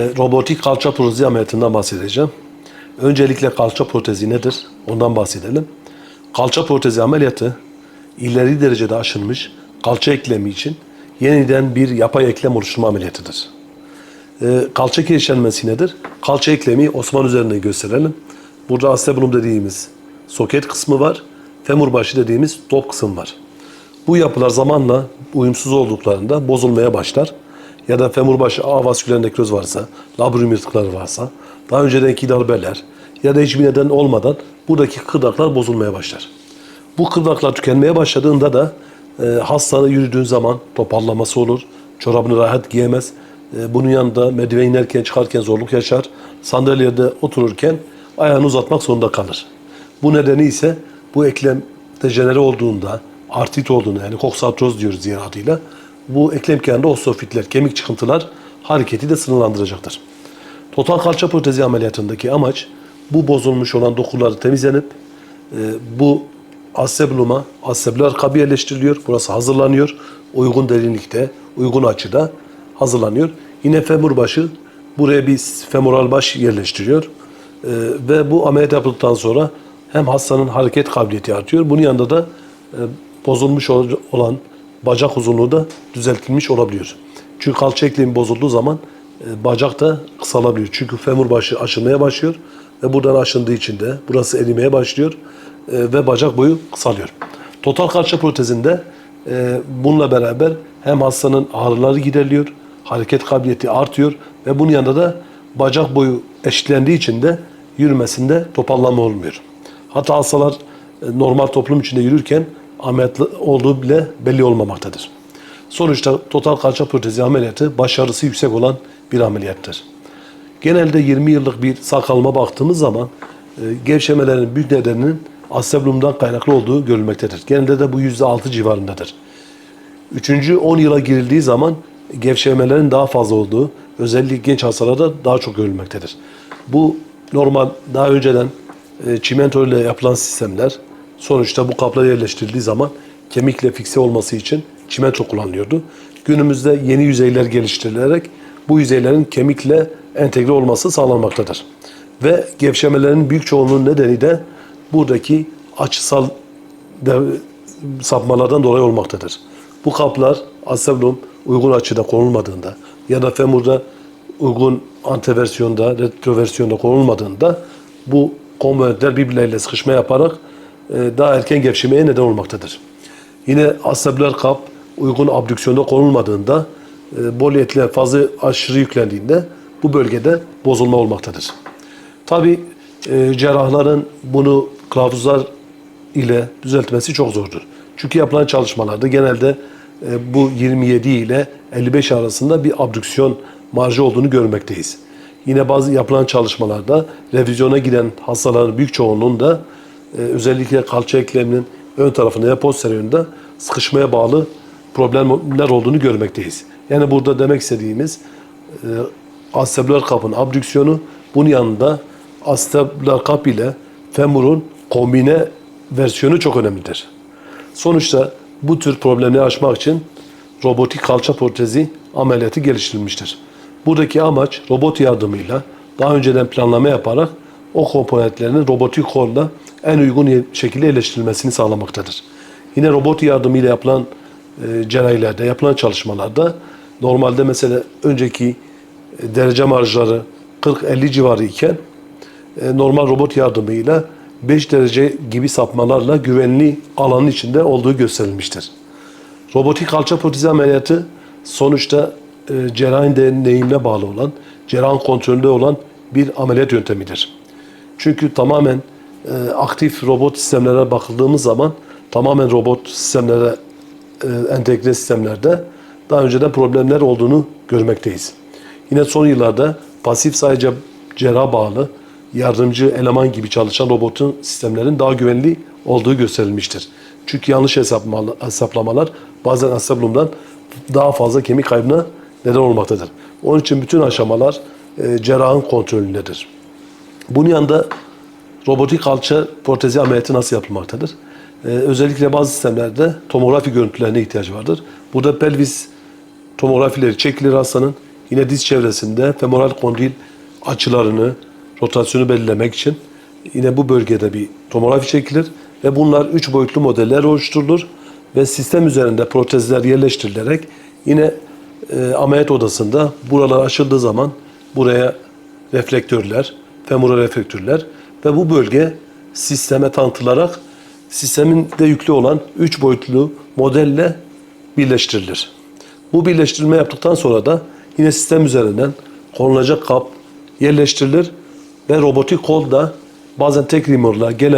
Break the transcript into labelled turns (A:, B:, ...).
A: E, Robotik kalça protezi ameliyatından bahsedeceğim. Öncelikle kalça protezi nedir? Ondan bahsedelim. Kalça protezi ameliyatı ileri derecede aşınmış kalça eklemi için yeniden bir yapay eklem oluşturma ameliyatıdır. E, kalça kirişlenmesi nedir? Kalça eklemi Osman üzerinde gösterelim. Burada acetabulum dediğimiz soket kısmı var. Femur başı dediğimiz top kısım var. Bu yapılar zamanla uyumsuz olduklarında bozulmaya başlar. Ya da femur başı ağ vasküler nekroz varsa, labrum yırtıkları varsa, daha öncedenki darbeler ya da hiçbir neden olmadan buradaki kırdaklar bozulmaya başlar. Bu kırdaklar tükenmeye başladığında da e, hasta yürüdüğün zaman toparlaması olur. Çorabını rahat giyemez. E, bunun yanında merdiven inerken çıkarken zorluk yaşar. Sandalyede otururken ayağını uzatmak zorunda kalır. Bu nedeni ise bu eklem dejenere olduğunda, artrit olduğunda yani koksartroz diyoruz diğer adıyla bu eklem kenarında osteofitler, kemik çıkıntılar hareketi de sınırlandıracaktır. Total kalça protezi ameliyatındaki amaç bu bozulmuş olan dokuları temizlenip e, bu acetabuluma, acetabular kabı yerleştiriliyor. Burası hazırlanıyor. Uygun derinlikte, uygun açıda hazırlanıyor. Yine femur başı buraya bir femoral baş yerleştiriyor. E, ve bu ameliyat yapıldıktan sonra hem hastanın hareket kabiliyeti artıyor. Bunun yanında da e, bozulmuş ol- olan bacak uzunluğu da düzeltilmiş olabiliyor. Çünkü kalça eklemi bozulduğu zaman e, bacak da kısalabiliyor. Çünkü femur başı aşınmaya başlıyor ve buradan aşındığı için de burası erimeye başlıyor e, ve bacak boyu kısalıyor. Total kalça protezinde e, bununla beraber hem hastanın ağrıları gideriliyor, hareket kabiliyeti artıyor ve bunun yanında da bacak boyu eşitlendiği için de yürümesinde toparlanma olmuyor. Hatta hastalar e, normal toplum içinde yürürken ameliyatlı olduğu bile belli olmamaktadır. Sonuçta total kalça protezi ameliyatı başarısı yüksek olan bir ameliyattır. Genelde 20 yıllık bir sağ kalıma baktığımız zaman e, gevşemelerin büyük nedeninin acetabulumdan kaynaklı olduğu görülmektedir. Genelde de bu %6 civarındadır. Üçüncü 10 yıla girildiği zaman gevşemelerin daha fazla olduğu, özellikle genç hastalarda daha çok görülmektedir. Bu normal daha önceden e, çimento ile yapılan sistemler sonuçta bu kaplara yerleştirildiği zaman kemikle fikse olması için çimento kullanılıyordu. Günümüzde yeni yüzeyler geliştirilerek bu yüzeylerin kemikle entegre olması sağlanmaktadır. Ve gevşemelerin büyük çoğunluğun nedeni de buradaki açısal sapmalardan dolayı olmaktadır. Bu kaplar acetabulum uygun açıda konulmadığında ya da femurda uygun anteversiyonda, retroversiyonda konulmadığında bu komponentler birbirleriyle sıkışma yaparak daha erken gevşemeye neden olmaktadır. Yine acetabular kap uygun abdüksiyonda konulmadığında e, bol etler fazla aşırı yüklendiğinde bu bölgede bozulma olmaktadır. Tabi cerrahların bunu kılavuzlar ile düzeltmesi çok zordur. Çünkü yapılan çalışmalarda genelde e, bu 27 ile 55 arasında bir abdüksiyon marjı olduğunu görmekteyiz. Yine bazı yapılan çalışmalarda revizyona giden hastaların büyük çoğunluğunda e, özellikle kalça ekleminin ön tarafında ya posteriorunda sıkışmaya bağlı problemler olduğunu görmekteyiz. Yani burada demek istediğimiz e, acetabular kapın abdüksiyonu bunun yanında acetabular kap ile femurun kombine versiyonu çok önemlidir. Sonuçta bu tür problemleri aşmak için robotik kalça protezi ameliyatı geliştirilmiştir. Buradaki amaç robot yardımıyla daha önceden planlama yaparak o komponentlerin robotik kolla en uygun şekilde yerleştirilmesini sağlamaktadır. Yine robot yardımıyla yapılan e, cerrahilerde, yapılan çalışmalarda normalde mesela önceki e, derece marjları 40-50 civarı iken e, normal robot yardımıyla 5 derece gibi sapmalarla güvenli alanın içinde olduğu gösterilmiştir. Robotik kalça protezi ameliyatı sonuçta e, cerrahın deneyimine bağlı olan, cerrahın kontrolünde olan bir ameliyat yöntemidir. Çünkü tamamen e, aktif robot sistemlere bakıldığımız zaman tamamen robot sistemlere e, entegre sistemlerde daha önceden problemler olduğunu görmekteyiz. Yine son yıllarda pasif sadece cerrah bağlı yardımcı eleman gibi çalışan robotun sistemlerin daha güvenli olduğu gösterilmiştir. Çünkü yanlış hesaplamalar, bazen acetabulumdan daha fazla kemik kaybına neden olmaktadır. Onun için bütün aşamalar e, cerrahın kontrolündedir. Bunun yanında robotik kalça protezi ameliyatı nasıl yapılmaktadır? Ee, özellikle bazı sistemlerde tomografi görüntülerine ihtiyaç vardır. Burada pelvis tomografileri çekilir hastanın. yine diz çevresinde femoral kondil açılarını, rotasyonu belirlemek için yine bu bölgede bir tomografi çekilir ve bunlar üç boyutlu modeller oluşturulur ve sistem üzerinde protezler yerleştirilerek yine e, ameliyat odasında buralar açıldığı zaman buraya reflektörler, femoral reflektörler ve bu bölge sisteme tanıtılarak sisteminde yüklü olan 3 boyutlu modelle birleştirilir. Bu birleştirilme yaptıktan sonra da yine sistem üzerinden konulacak kap yerleştirilir ve robotik kol da bazen tek rimorla gelen